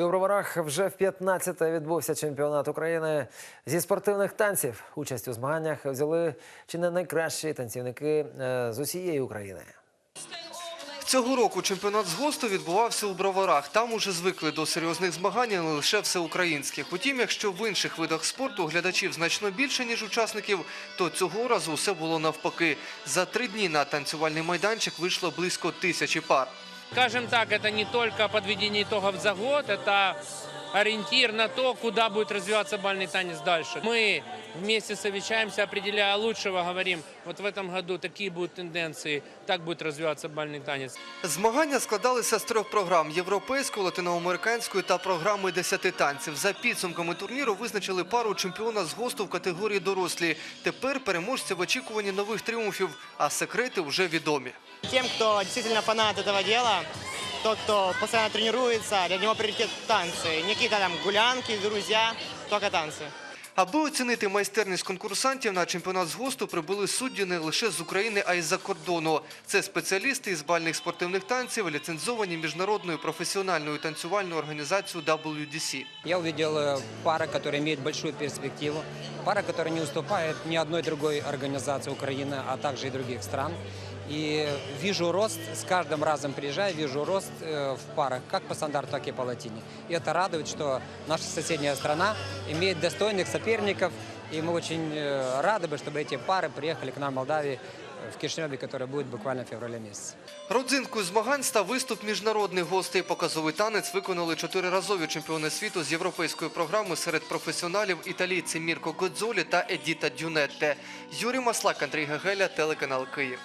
І у броварах вже в 15-те відбувся чемпіонат України зі спортивних танців. Участь у змаганнях взяли чи не найкращі танцівники е, з усієї України. Цього року чемпіонат з госту відбувався у Броварах. Там уже звикли до серйозних змагань, не лише всеукраїнських. Утім, якщо в інших видах спорту глядачів значно більше, ніж учасників, то цього разу все було навпаки. За три дні на танцювальний майданчик вийшло близько тисячі пар. Скажем так, это не только подведение итогов за год, это ориентир на то, куда будет развиваться бальный танец дальше. Мы вместе совещаемся, определяя лучшего, говорим, вот в этом году такие будут тенденции, так будет развиваться бальный танец. Змагання складалися з трьох програм: європейської, латиноамериканської та програми десяти танців. За підсумками турніру визначили пару чемпіона з госту в категорії дорослі. Тепер переможці в очікуванні нових тріумфів, а секрети вже відомі. Тем, кто действительно фанат этого дела, тот, кто постоянно тренируется, для него приоритет танцы. Не какие-то там гулянки, друзья, только танцы. Аби оцінити майстерність конкурсантів на чемпіонат з госту прибули судді не лише з України, а й з-за кордону. Це спеціалісти із бальних спортивних танців, ліцензовані міжнародною професіональною танцювальною організацією WDC. Я увидел э, пары, которые имеют большую перспективу, пара, которая не уступает ни одной другой организации Украины, а также и других стран. И вижу рост, с каждым разом приезжаю, вижу рост э, в парах, как по стандарту, так и по латине. И это радует, что наша соседняя страна имеет достойных соперников, и мы очень э, рады бы, чтобы эти пары приехали к нам в Молдавии, э, в Кишиневе, который будет буквально в феврале месяце. Родзинкою змагань став виступ міжнародних гостей. Показовий танець виконали чотириразові чемпіони світу з європейської програми серед професіоналів італійці Мірко Годзолі та Едіта Дюнетте. Юрій Маслак, Андрій Гагеля, телеканал Київ.